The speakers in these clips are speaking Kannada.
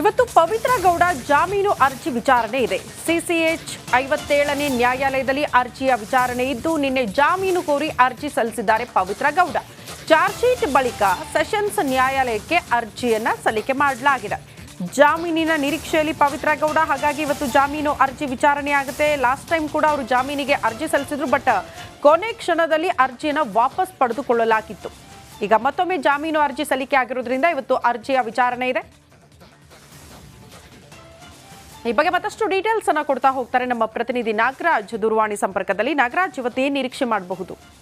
ಇವತ್ತು ಪವಿತ್ರ ಗೌಡ ಜಾಮೀನು ಅರ್ಜಿ ವಿಚಾರಣೆ ಇದೆ. ಸಿಸಿಎಚ್ ಐವತ್ತೇಳನೇ ನ್ಯಾಯಾಲಯದಲ್ಲಿ ಅರ್ಜಿಯ ವಿಚಾರಣೆ ಇದ್ದು, ನಿನ್ನೆ ಜಾಮೀನು ಕೋರಿ ಅರ್ಜಿ ಸಲ್ಲಿಸಿದ್ದಾರೆ ಪವಿತ್ರ ಗೌಡ. ಚಾರ್ಜ್ ಬಳಿಕ ಸೆಷನ್ಸ್ ನ್ಯಾಯಾಲಯಕ್ಕೆ ಅರ್ಜಿಯನ್ನ ಸಲ್ಲಿಕೆ ಮಾಡಲಾಗಿದೆ. ಜಾಮೀನಿನ ನಿರೀಕ್ಷೆಯಲ್ಲಿ ಪವಿತ್ರ ಗೌಡ, ಹಾಗಾಗಿ ಇವತ್ತು ಜಾಮೀನು ಅರ್ಜಿ ವಿಚಾರಣೆ ಆಗುತ್ತೆ. ಲಾಸ್ಟ್ ಟೈಮ್ ಕೂಡ ಅವರು ಜಾಮೀನಿಗೆ ಅರ್ಜಿ ಸಲ್ಲಿಸಿದ್ರು, ಬಟ್ ಕೊನೆ ಕ್ಷಣದಲ್ಲಿ ಅರ್ಜಿಯನ್ನ ವಾಪಸ್ ಪಡೆದುಕೊಳ್ಳಲಾಗಿತ್ತು. ಈಗ ಮತ್ತೊಮ್ಮೆ ಜಾಮೀನು ಅರ್ಜಿ ಸಲ್ಲಿಕೆ ಆಗಿರೋದ್ರಿಂದ ಇವತ್ತು ಅರ್ಜಿಯ ವಿಚಾರಣೆ ಇದೆ. ಈ ಬಗ್ಗೆ ಮತ್ತಷ್ಟು ಡೀಟೇಲ್ಸ್ ಅನ್ನ ಕೊಡ್ತಾ ಹೋಗ್ತಾರೆ ನಮ್ಮ ಪ್ರತಿನಿಧಿ ನಾಗರಾಜ್ ದೂರವಾಣಿ ಸಂಪರ್ಕದಲ್ಲಿ. ನಾಗರಾಜ್ ಇವತ್ತು ಏನ್ ನಿರೀಕ್ಷೆ ಮಾಡಬಹುದು?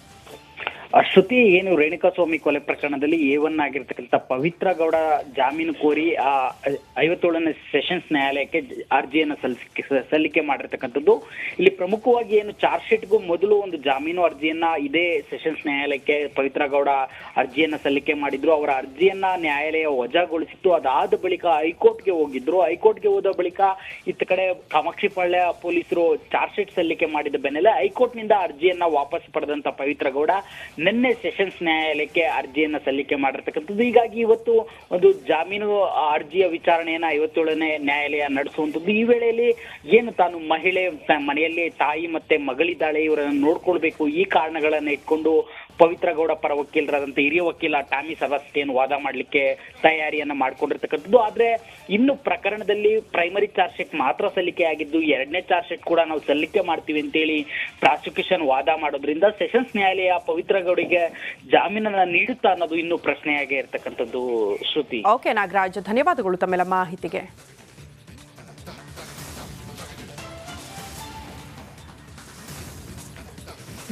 ಶ್ರುತಿ ಏನು ರೇಣುಕಾ ಸ್ವಾಮಿ ಕೊಲೆ ಪ್ರಕರಣದಲ್ಲಿ ಎ ಒನ್ ಆಗಿರ್ತಕ್ಕಂಥ ಪವಿತ್ರ ಗೌಡ ಜಾಮೀನು ಕೋರಿ, ಆ, ಐವತ್ತೇಳನೇ ಸೆಷನ್ಸ್ ನ್ಯಾಯಾಲಯಕ್ಕೆ ಅರ್ಜಿಯನ್ನು ಸಲ್ಲಿಕೆ ಸಲ್ಲಿಕೆ ಮಾಡಿರ್ತಕ್ಕಂಥದ್ದು. ಇಲ್ಲಿ ಪ್ರಮುಖವಾಗಿ ಏನು ಚಾರ್ಜ್ ಶೀಟ್ಗೂ ಮೊದಲು ಒಂದು ಜಾಮೀನು ಅರ್ಜಿಯನ್ನ ಇದೇ ಸೆಷನ್ಸ್ ನ್ಯಾಯಾಲಯಕ್ಕೆ ಪವಿತ್ರ ಗೌಡ ಅರ್ಜಿಯನ್ನ ಸಲ್ಲಿಕೆ ಮಾಡಿದ್ರು. ಅವರ ಅರ್ಜಿಯನ್ನ ನ್ಯಾಯಾಲಯ ವಜಾಗೊಳಿಸಿತ್ತು. ಅದಾದ ಬಳಿಕ ಹೈಕೋರ್ಟ್ಗೆ ಹೋಗಿದ್ರು. ಹೈಕೋರ್ಟ್ಗೆ ಹೋದ ಬಳಿಕ ಇತ್ತ ಕಡೆ ಕಾಮಾಕ್ಷಿಪಾಳ್ಯ ಪೊಲೀಸರು ಚಾರ್ಜ್ ಶೀಟ್ ಸಲ್ಲಿಕೆ ಮಾಡಿದ ಬೆನ್ನಲ್ಲೇ ಹೈಕೋರ್ಟ್ನಿಂದ ಅರ್ಜಿಯನ್ನ ವಾಪಸ್ ಪಡೆದಂತ ಪವಿತ್ರ ಗೌಡ ನಿನ್ನೆ ಸೆಷನ್ಸ್ ನ್ಯಾಯಾಲಯಕ್ಕೆ ಅರ್ಜಿಯನ್ನ ಸಲ್ಲಿಕೆ ಮಾಡಿರ್ತಕ್ಕಂಥದ್ದು. ಹೀಗಾಗಿ ಇವತ್ತು ಒಂದು ಜಾಮೀನು ಅರ್ಜಿಯ ವಿಚಾರಣೆಯನ್ನ ಐವತ್ತೇಳನೇ ನ್ಯಾಯಾಲಯ ನಡೆಸುವಂಥದ್ದು. ಈ ವೇಳೆಯಲ್ಲಿ ಏನು ತಾನು ಮಹಿಳೆ, ಮನೆಯಲ್ಲಿ ತಾಯಿ ಮತ್ತೆ ಮಗಳಿದ್ದಾಳೆ ಇವರನ್ನು ನೋಡ್ಕೊಳ್ಬೇಕು. ಈ ಕಾರಣಗಳನ್ನ ಇಟ್ಕೊಂಡು ಪವಿತ್ರ ಗೌಡ ಪರ ವಕೀಲರಾದಂತ ಹಿರಿಯ ವಕೀಲ ಟಾಮಿ ಸಬಾಸ್ಟಿಯನ್ ವಾದ ಮಾಡಲಿಕ್ಕೆ ತಯಾರಿಯನ್ನ ಮಾಡ್ಕೊಂಡಿರ್ತಕ್ಕಂಥದ್ದು. ಆದ್ರೆ ಇನ್ನು ಪ್ರಕರಣದಲ್ಲಿ ಪ್ರೈಮರಿ ಚಾರ್ಜ್ ಶೀಟ್ ಮಾತ್ರ ಸಲ್ಲಿಕೆ ಆಗಿದ್ದು, ಎರಡನೇ ಚಾರ್ಜ್ ಶೀಟ್ ಕೂಡ ನಾವು ಸಲ್ಲಿಕೆ ಮಾಡ್ತೀವಿ ಅಂತೇಳಿ ಪ್ರಾಸಿಕ್ಯೂಷನ್ ವಾದ ಮಾಡೋದ್ರಿಂದ ಸೆಷನ್ಸ್ ನ್ಯಾಯಾಲಯ ಪವಿತ್ರ ಗೌಡಿಗೆ ಜಾಮೀನನ್ನ ನೀಡುತ್ತಾ ಅನ್ನೋದು ಇನ್ನೂ ಪ್ರಶ್ನೆಯಾಗಿ ಇರ್ತಕ್ಕಂಥದ್ದು ಶ್ರುತಿ. ಓಕೆ ನಾಗರಾಜ್, ಧನ್ಯವಾದಗಳು ತಮ್ಮೆಲ್ಲ ಮಾಹಿತಿಗೆ.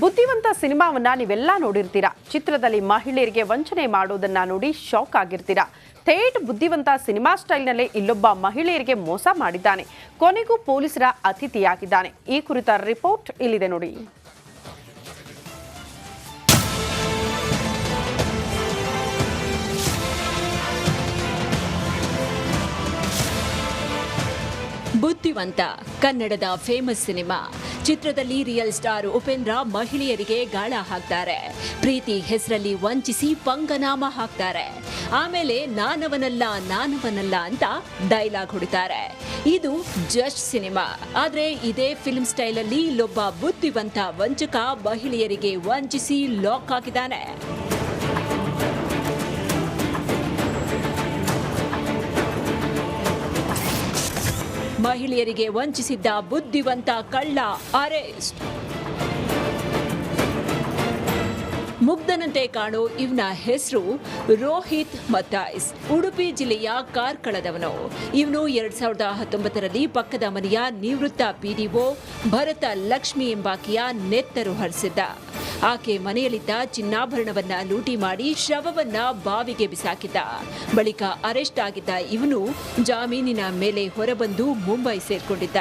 ಬುದ್ಧಿವಂತ ಸಿನಿಮಾವನ್ನ ನೀವೆಲ್ಲ ನೋಡಿರ್ತೀರಾ? ಚಿತ್ರದಲ್ಲಿ ಮಹಿಳೆಯರಿಗೆ ವಂಚನೆ ಮಾಡೋದನ್ನ ನೋಡಿ ಶಾಕ್ ಆಗಿರ್ತೀರಾ? ಥೇಟ್ ಬುದ್ಧಿವಂತ ಸಿನಿಮಾ ಸ್ಟೈಲ್ನಲ್ಲೇ ಇಲ್ಲೊಬ್ಬ ಮಹಿಳೆಯರಿಗೆ ಮೋಸ ಮಾಡಿದ್ದಾನೆ. ಕೊನೆಗೂ ಪೊಲೀಸರ ಅತಿಥಿಯಾಗಿದ್ದಾನೆ. ಈ ಕುರಿತ ರಿಪೋರ್ಟ್ ಇಲ್ಲಿದೆ ನೋಡಿ. ಬುದ್ಧಿವಂತ ಕನ್ನಡದ ಫೇಮಸ್ ಸಿನಿಮಾ. ಚಿತ್ರದಲ್ಲಿ ರಿಯಲ್ ಸ್ಟಾರ್ ಉಪೇಂದ್ರ ಮಹಿಳೆಯರಿಗೆ ಗಾಳ ಹಾಕ್ತಾರೆ. ಪ್ರೀತಿ ಹೆಸರಲ್ಲಿ ವಂಚಿಸಿ ಪಂಗನಾಮ ಹಾಕ್ತಾರೆ. ಆಮೇಲೆ ನಾನವನಲ್ಲ ನಾನವನಲ್ಲ ಅಂತ ಡೈಲಾಗ್ ಹೊಡಿತಾರೆ. ಇದು ಜಸ್ಟ್ ಸಿನಿಮಾ. ಆದ್ರೆ ಇದೇ ಫಿಲ್ಮ್ ಸ್ಟೈಲ್ ಅಲ್ಲಿ ಇಲ್ಲೊಬ್ಬ ಬುದ್ಧಿವಂತ ವಂಚಕ ಮಹಿಳೆಯರಿಗೆ ವಂಚಿಸಿ ಲಾಕ್ ಹಾಕಿದ್ದಾನೆ ಮಹಿಳೆಯರಿಗೆ ವಂಚಿಸಿದ್ದ ಬುದ್ಧಿವಂತ ಕಳ್ಳ ಅರೆಸ್ಟ್. ಮುಗ್ಧನಂತೆ ಕಾಣೋ ಇವನ ಹೆಸರು ರೋಹಿತ್ ಮತಾಯ್ಸ್. ಉಡುಪಿ ಜಿಲ್ಲೆಯ ಕಾರ್ಕಳದವನು. ಇವನು ಎರಡ್ ಸಾವಿರದ ಹತ್ತೊಂಬತ್ತರಲ್ಲಿ ಪಕ್ಕದ ಮನೆಯ ನಿವೃತ್ತ ಪಿಡಿಒ ಭರತ ಲಕ್ಷ್ಮಿ ಎಂಬಾಕೆಯ ನೆತ್ತರು ಹರಿಸಿದ್ದ. ಆಕೆ ಮನೆಯಲ್ಲಿದ್ದ ಚಿನ್ನಾಭರಣವನ್ನ ಲೂಟಿ ಮಾಡಿ ಶವವನ್ನ ಬಾವಿಗೆ ಬಿಸಾಕಿದ್ದ. ಬಳಿಕ ಅರೆಸ್ಟ್ ಆಗಿದ್ದ ಇವನು ಜಾಮೀನಿನ ಮೇಲೆ ಹೊರಬಂದು ಮುಂಬೈ ಸೇರ್ಕೊಂಡಿದ್ದ.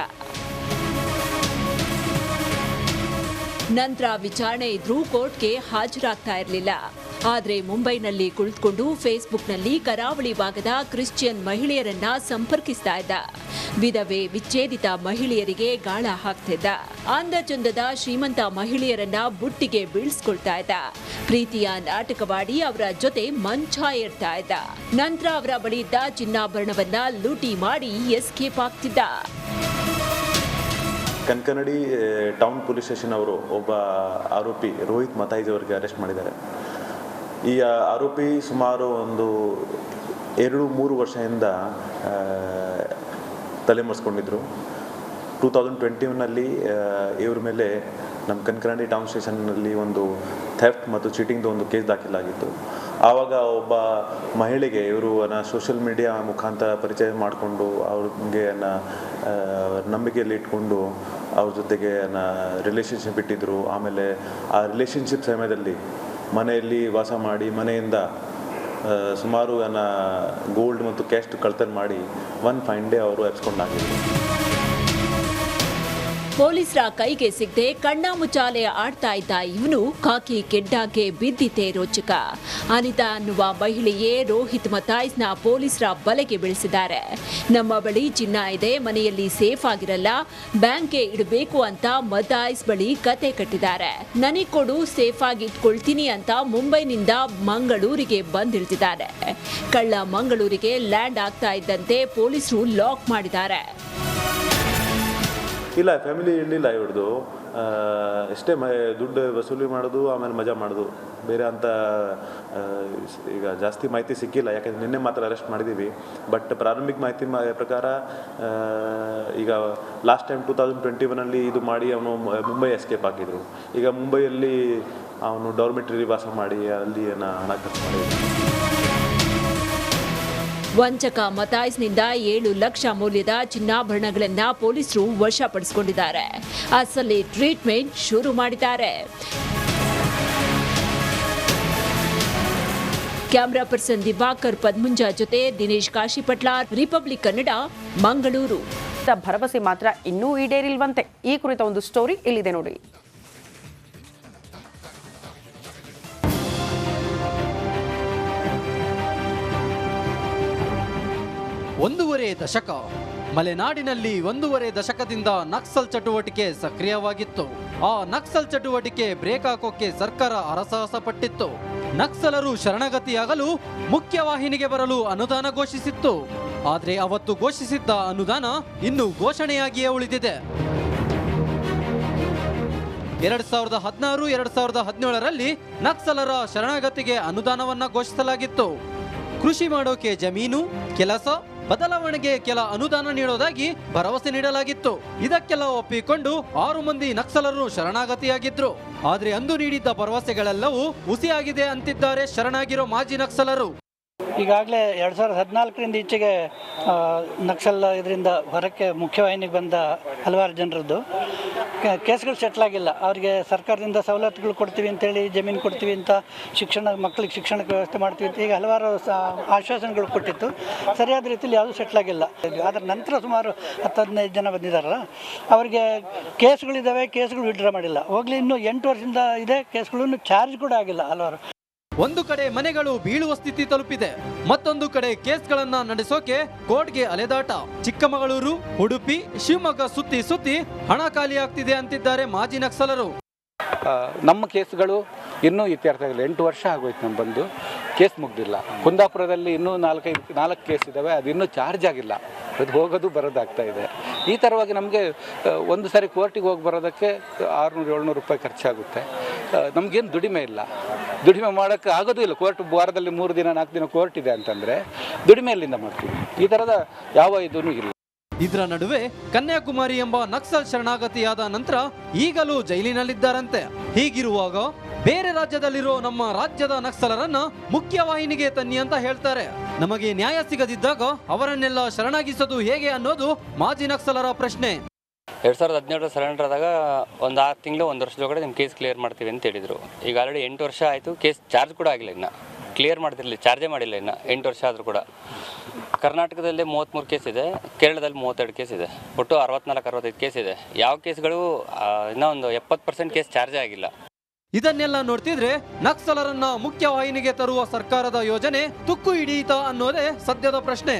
ನಂತರ ವಿಚಾರಣೆ ಇದ್ರೂ ಕೋರ್ಟ್ಗೆ ಹಾಜರಾಗ್ತಾ ಇರಲಿಲ್ಲ. ಆದರೆ ಮುಂಬೈನಲ್ಲಿ ಕುಳಿತುಕೊಂಡು ಫೇಸ್ಬುಕ್ನಲ್ಲಿ ಕರಾವಳಿ ಭಾಗದ ಕ್ರಿಶ್ಚಿಯನ್ ಮಹಿಳೆಯರನ್ನ ಸಂಪರ್ಕಿಸ್ತಾ ಇದ್ದ. ವಿಧವೆ ವಿಚ್ಛೇದಿತ ಮಹಿಳೆಯರಿಗೆ ಗಾಳ ಹಾಕ್ತಿದ್ದ. ಅಂದ ಚಂದದ ಶ್ರೀಮಂತ ಮಹಿಳೆಯರನ್ನ ಬುಟ್ಟಿಗೆ ಬೀಳ್ಸ್ಕೊಳ್ತಾ ಇದ್ದ. ಪ್ರೀತಿಯ ನಾಟಕವಾಡಿ ಅವರ ಜೊತೆ ಮಂಚ ಏರ್ತಾ ಇದ್ದ. ನಂತರ ಅವರ ಬಳಿ ಇದ್ದ ಚಿನ್ನಾಭರಣವನ್ನ ಲೂಟಿ ಮಾಡಿ ಎಸ್ಕೇಪ್ ಆಗ್ತಿದ್ದ. ಕನ್ಕನಡಿ ಟೌನ್ ಪೊಲೀಸ್ ಸ್ಟೇಷನ್ ಅವರು ಒಬ್ಬ ಆರೋಪಿ, ರೋಹಿತ್ ಮತಾಯಿಜ್ ಅವರಿಗೆ ಅರೆಸ್ಟ್ ಮಾಡಿದ್ದಾರೆ. ಈ ಆರೋಪಿ ಸುಮಾರು ಒಂದು ಎರಡು, ಮೂರು ವರ್ಷದಿಂದ ತಲೆಮರೆಸ್ಕೊಂಡಿದ್ರು. ಟೂ ತೌಸಂಡ್ ಟ್ವೆಂಟಿ ಒನ್ನಲ್ಲಿ ಇವ್ರ ಮೇಲೆ ನಮ್ಮ ಕನ್ಕನಡಿ ಟೌನ್ ಸ್ಟೇಷನ್ನಲ್ಲಿ ಒಂದು ಥೆಫ್ಟ್ ಮತ್ತು ಚೀಟಿಂಗ್ದು ಒಂದು ಕೇಸ್ ದಾಖಲಾಗಿತ್ತು. ಆವಾಗ ಒಬ್ಬ ಮಹಿಳೆಗೆ ಇವರು ಸೋಷಿಯಲ್ ಮೀಡಿಯಾ ಮುಖಾಂತರ ಪರಿಚಯ ಮಾಡಿಕೊಂಡು ಅವ್ರಿಗೆ ನಂಬಿಕೆಯಲ್ಲಿ ಇಟ್ಕೊಂಡು ಅವ್ರ ಜೊತೆಗೆ ರಿಲೇಷನ್ಶಿಪ್ ಇಟ್ಟಿದ್ದರು ಆಮೇಲೆ ಆ ರಿಲೇಷನ್ಶಿಪ್ ಸಮಯದಲ್ಲಿ ಮನೆಯಲ್ಲಿ ವಾಸ ಮಾಡಿ ಮನೆಯಿಂದ ಸುಮಾರು ಸುಮಾರು ಗೋಲ್ಡ್ ಮತ್ತು ಕ್ಯಾಶ್ ಕಳ್ತನ ಮಾಡಿ ಒನ್ ಫೈನ್ ಡೇ ಅವರು ಎಬ್ಸ್ಕೊಂಡಾಗಿದ್ರು ಪೊಲೀಸರ ಕೈಗೆ ಸಿಗದೆ ಕಣ್ಣಾಮುಚಾಲೆ ಆಡ್ತಾ ಇದ್ದ ಇವನು ಖಾಕಿ ಕೆಡ್ಡಾಗೆ ಬಿದ್ದಿದ್ದೇ ರೋಚಕ. ಅನಿತಾ ಅನ್ನುವ ಮಹಿಳೆಯೇ ರೋಹಿತ್ ಮತಾಯ್ಸ್ನ ಪೊಲೀಸರ ಬಲೆಗೆ ಬೀಳಿಸಿದ್ದಾರೆ. ನಮ್ಮ ಬಳಿ ಚಿನ್ನ ಇದೆ, ಮನೆಯಲ್ಲಿ ಸೇಫ್ ಆಗಿರಲ್ಲ, ಬ್ಯಾಂಕ್ಗೆ ಇಡಬೇಕು ಅಂತ ಮತಾಯ್ಸ್ ಬಳಿ ಕತೆ ಕಟ್ಟಿದ್ದಾರೆ. ನನಗೆ ಕೊಡು, ಸೇಫ್ ಆಗಿ ಇಟ್ಕೊಳ್ತೀನಿ ಅಂತ ಮುಂಬೈನಿಂದ ಮಂಗಳೂರಿಗೆ ಬಂದಿಳಿದಿದ್ದಾರೆ. ಕಳ್ಳ ಮಂಗಳೂರಿಗೆ ಲ್ಯಾಂಡ್ ಆಗ್ತಾ ಇದ್ದಂತೆ ಪೊಲೀಸರು ಲಾಕ್ ಮಾಡಿದ್ದಾರೆ. ಇಲ್ಲ ಫ್ಯಾಮಿಲಿ ಇರಲಿಲ್ಲ ಇವ್ರದ್ದು ಎಷ್ಟೇ ಮ, ದುಡ್ಡು ವಸೂಲಿ ಮಾಡೋದು, ಆಮೇಲೆ ಮಜಾ ಮಾಡೋದು. ಬೇರೆ ಅಂತ ಈಗ ಜಾಸ್ತಿ ಮಾಹಿತಿ ಸಿಕ್ಕಿಲ್ಲ, ಯಾಕಂದ್ರೆ ನಿನ್ನೆ ಮಾತ್ರ ಅರೆಸ್ಟ್ ಮಾಡಿದ್ದೀವಿ ಬಟ್ ಪ್ರಾರಂಭಿಕ ಮಾಹಿತಿ ಪ್ರಕಾರ ಈಗ last time two thousand twenty ಒನಲ್ಲಿ ಇದು ಮಾಡಿ ಅವನು ಮುಂಬೈ ಎಸ್ಕೇಪ್ ಆಗಿದ್ರು ಈಗ ಮುಂಬೈಯಲ್ಲಿ ಅವನು ಡಾರ್ಮೆಟ್ರಿ ವಾಸ ಮಾಡಿ ಅಲ್ಲಿ ಏನೋ ಹಣ ಖರ್ಚು ಮಾಡಿದ್ರು. ವಂಚಕ ಮತಾಯಿಸ್ನಿಂದ ಏಳು ಲಕ್ಷ ಮೌಲ್ಯದ ಚಿನ್ನಾಭರಣಗಳನ್ನ ಪೊಲೀಸರು ವಶಪಡಿಸಿಕೊಂಡಿದ್ದಾರೆ. ಅಸಲಿ ಟ್ರೀಟ್ಮೆಂಟ್ ಶುರು ಮಾಡಿದ್ದಾರೆ. ಕ್ಯಾಮರಾ ಪರ್ಸನ್ ದಿವಾಕರ್ ಪದ್ಮುಂಜ ಜೊತೆ ದಿನೇಶ್ ಕಾಶಿಪಟ್ಲ ರಿಪಬ್ಲಿಕ್ ಕನ್ನಡ, ಮಂಗಳೂರು. ಭರವಸೆ ಮಾತ್ರ ಇನ್ನೂ ಈಡೇರಿಲ್ವಂತೆ. ಈ ಕುರಿತ ಒಂದು ಸ್ಟೋರಿ ಇಲ್ಲಿದೆ ನೋಡಿ. ದಶಕ. ಮಲೆನಾಡಿನಲ್ಲಿ ಒಂದೂವರೆ ದಶಕದಿಂದ ನಕ್ಸಲ್ ಚಟುವಟಿಕೆ ಸಕ್ರಿಯವಾಗಿತ್ತು. ಆ ನಕ್ಸಲ್ ಚಟುವಟಿಕೆ ಬ್ರೇಕ್ ಹಾಕೋಕೆ ಸರ್ಕಾರ ಅರಸಾಹಸ ಪಟ್ಟಿತ್ತು ನಕ್ಸಲರು ಶರಣಗತಿಯಾಗಲು ಮುಖ್ಯವಾಹಿನಿಗೆ ಬರಲು ಅನುದಾನ ಘೋಷಿಸಿತ್ತು. ಆದರೆ ಅವತ್ತು ಘೋಷಿಸಿದ್ದ ಅನುದಾನ ಇನ್ನು ಘೋಷಣೆಯಾಗಿಯೇ ಉಳಿದಿದೆ. ಎರಡ್ ಸಾವಿರದ ಹದಿನಾರು, ಎರಡ್ ಸಾವಿರದ ಹದಿನೇಳರಲ್ಲಿ ನಕ್ಸಲರ ಶರಣಗತಿಗೆ ಅನುದಾನವನ್ನ ಘೋಷಿಸಲಾಗಿತ್ತು. ಕೃಷಿ ಮಾಡೋಕೆ ಜಮೀನು, ಕೆಲಸ ಬದಲಾವಣೆಗೆ ಕೆಲ ಅನುದಾನ ನೀಡೋದಾಗಿ ಭರವಸೆ ನೀಡಲಾಗಿತ್ತು. ಇದಕ್ಕೆಲ್ಲ ಒಪ್ಪಿಕೊಂಡು ಆರು ಮಂದಿ ನಕ್ಸಲರು ಶರಣಾಗತಿಯಾಗಿದ್ರು. ಆದ್ರೆ ಅಂದು ನೀಡಿದ್ದ ಭರವಸೆಗಳೆಲ್ಲವೂ ಹುಸಿಯಾಗಿದೆ ಅಂತಿದ್ದಾರೆ ಶರಣಾಗಿರೋ ಮಾಜಿ ನಕ್ಸಲರು. ಈಗಾಗಲೇ ಎರಡು ಸಾವಿರದ ಹದಿನಾಲ್ಕರಿಂದ ಈಚೆಗೆ ನಕ್ಸಲ್ ಇದರಿಂದ ಹೊರಕ್ಕೆ ಮುಖ್ಯವಾಹಿನಿಗೆ ಬಂದ ಹಲವಾರು ಜನರದ್ದು. ಕೇಸ್ಗಳು ಸೆಟ್ಲಾಗಿಲ್ಲ ಅವರಿಗೆ ಸರ್ಕಾರದಿಂದ ಸವಲತ್ತುಗಳು ಕೊಡ್ತೀವಿ ಅಂತೇಳಿ ಜಮೀನು ಕೊಡ್ತೀವಿ ಅಂತ ಶಿಕ್ಷಣ ಮಕ್ಕಳಿಗೆ ಶಿಕ್ಷಣಕ್ಕೆ ವ್ಯವಸ್ಥೆ ಮಾಡ್ತೀವಿ ಅಂತ ಈಗ ಹಲವಾರು ಆಶ್ವಾಸನೆಗಳು ಕೊಟ್ಟಿತ್ತು. ಸರಿಯಾದ ರೀತಿಯಲ್ಲಿ ಯಾವುದೂ ಸೆಟ್ಲಾಗಿಲ್ಲ ಅದರ ನಂತರ ಸುಮಾರು ಹತ್ತು, ಹದಿನೈದು ಜನ ಬಂದಿದ್ದಾರಲ್ಲ ಅವರಿಗೆ ಕೇಸ್ಗಳಿದ್ದಾವೆ ಕೇಸ್ಗಳು ವಿಡ್ರಾ ಮಾಡಿಲ್ಲ. ಹೋಗ್ಲಿ, ಇನ್ನೂ ಎಂಟು ವರ್ಷದಿಂದ ಇದೆ, ಕೇಸ್ಗಳೂ ಚಾರ್ಜ್ ಕೂಡ ಆಗಿಲ್ಲ ಹಲವಾರು. ಒಂದು ಕಡೆ ಮನೆಗಳು ಬೀಳುವ ಸ್ಥಿತಿ ತಲುಪಿದೆ. ಮತ್ತೊಂದು ಕಡೆ ಕೇಸ್ಗಳನ್ನ ನಡೆಸೋಕೆ ಕೋರ್ಟ್ಗೆ ಅಲೆದಾಟ. ಚಿಕ್ಕಮಗಳೂರು, ಉಡುಪಿ, ಶಿವಮೊಗ್ಗ ಸುತ್ತಿ ಸುತ್ತಿ ಹಣ ಖಾಲಿಯಾಗ್ತಿದೆ ಅಂತಿದ್ದಾರೆ ಮಾಜಿ ನಕ್ಸಲರು. ನಮ್ಮ ಕೇಸ್ಗಳು ಇನ್ನೂ ಇತ್ಯರ್ಥ ಆಗಿಲ್ಲ ಎಂಟು ವರ್ಷ ಆಗೋಯ್ತು ನಮ್ಮ ಬಂದು ಕೇಸ್ ಮುಗ್ದಿಲ್ಲ. ಕುಂದಾಪುರದಲ್ಲಿ ಇನ್ನೂ ನಾಲ್ಕೈದು, ನಾಲ್ಕು ಕೇಸ್ ಇದ್ದಾವೆ ಅದು ಇನ್ನೂ ಚಾರ್ಜ್ ಆಗಿಲ್ಲ. ಅದು ಹೋಗೋದು ಬರೋದಾಗ್ತಾ ಇದೆ. ಈ ಥರವಾಗಿ ನಮಗೆ ಒಂದು ಸಾರಿ ಕೋರ್ಟಿಗೆ ಹೋಗಿ ಬರೋದಕ್ಕೆ ಆರುನೂರು, ಏಳ್ನೂರು ರೂಪಾಯಿ ಖರ್ಚಾಗುತ್ತೆ. ನಮಗೇನು ದುಡಿಮೆ ಇಲ್ಲ. ದುಡಿಮೆ ಮಾಡೋಕ್ಕೆ ಆಗೋದು ಇಲ್ಲ. ಕೋರ್ಟ್ ವಾರದಲ್ಲಿ ಮೂರು ದಿನ, ನಾಲ್ಕು ದಿನ ಕೋರ್ಟ್ ಇದೆ ಅಂತಂದರೆ ದುಡಿಮೆ ಅಲ್ಲಿಂದ ಮಾಡ್ತೀವಿ. ಈ ಥರದ ಯಾವ ಇದೂ ಇಲ್ಲ. ಇದರ ನಡುವೆ ಕನ್ಯಾಕುಮಾರಿ ಎಂಬ ನಕ್ಸಲ್ ಶರಣಾಗತಿಯಾದ ನಂತರ ಈಗಲೂ ಜೈಲಿನಲ್ಲಿದ್ದಾರಂತೆ. ಹೀಗಿರುವಾಗ ಬೇರೆ ರಾಜ್ಯದಲ್ಲಿರೋ ನಮ್ಮ ರಾಜ್ಯದ ನಕ್ಸಲರನ್ನ ಮುಖ್ಯವಾಹಿನಿಗೆ ತನ್ನಿ ಅಂತ ಹೇಳ್ತಾರೆ. ನಮಗೆ ನ್ಯಾಯ ಸಿಗದಿದ್ದಾಗ ಅವರನ್ನೆಲ್ಲ ಶರಣಾಗಿಸೋದು ಹೇಗೆ ಅನ್ನೋದು ಮಾಜಿ ನಕ್ಸಲರ ಪ್ರಶ್ನೆ. ಎರಡು ಸಾವಿರದ ಹದಿನೇಳರ ಸರೆಂಡರ್ ಆದಾಗ ಒಂದು ಆರು ತಿಂಗಳು, ಒಂದು ವರ್ಷದೊಳಗಡೆ ನಿಮ್ಮ ಕೇಸ್ ಕ್ಲಿಯರ್ ಮಾಡ್ತೀವಿ ಅಂತ ಹೇಳಿದರು. ಈಗ ಆಲ್ರೆಡಿ ಎಂಟು ವರ್ಷ ಆಯಿತು ಕೇಸ್ ಚಾರ್ಜ್ ಕೂಡ ಆಗಿಲ್ಲ ಇನ್ನು. ಕ್ಲಿಯರ್ ಮಾಡ್ತಿರಲಿಲ್ಲ ಚಾರ್ಜೇ ಮಾಡಿಲ್ಲ ಇನ್ನು. ಎಂಟು ವರ್ಷ ಆದರೂ ಕೂಡ. ಕರ್ನಾಟಕದಲ್ಲಿ ಮೂವತ್ತ್ಮೂರು ಕೇಸ್ ಇದೆ, ಕೇರಳದಲ್ಲಿ ಮೂವತ್ತೆರಡು ಕೇಸ್ ಇದೆ. ಒಟ್ಟು ಅರವತ್ನಾಲ್ಕು, ಅರವತ್ತೈದು ಕೇಸ್ ಇದೆ. ಯಾವ ಕೇಸ್ಗಳು ಇನ್ನೂ ಒಂದು ಎಪ್ಪತ್ತು ಪರ್ಸೆಂಟ್ ಕೇಸ್ ಚಾರ್ಜೇ ಆಗಿಲ್ಲ. ಇದನ್ನೆಲ್ಲ ನೋಡ್ತಿದ್ರೆ ನಕ್ಸಲರನ್ನ ಮುಖ್ಯವಾಹಿನಿಗೆ ತರುವ ಸರ್ಕಾರದ ಯೋಜನೆ ತುಕ್ಕು ಹಿಡಿಯಿತಾ ಅನ್ನೋದೇ ಸದ್ಯದ ಪ್ರಶ್ನೆ.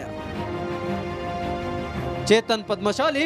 ಚೇತನ್ ಪದ್ಮಶಾಲಿ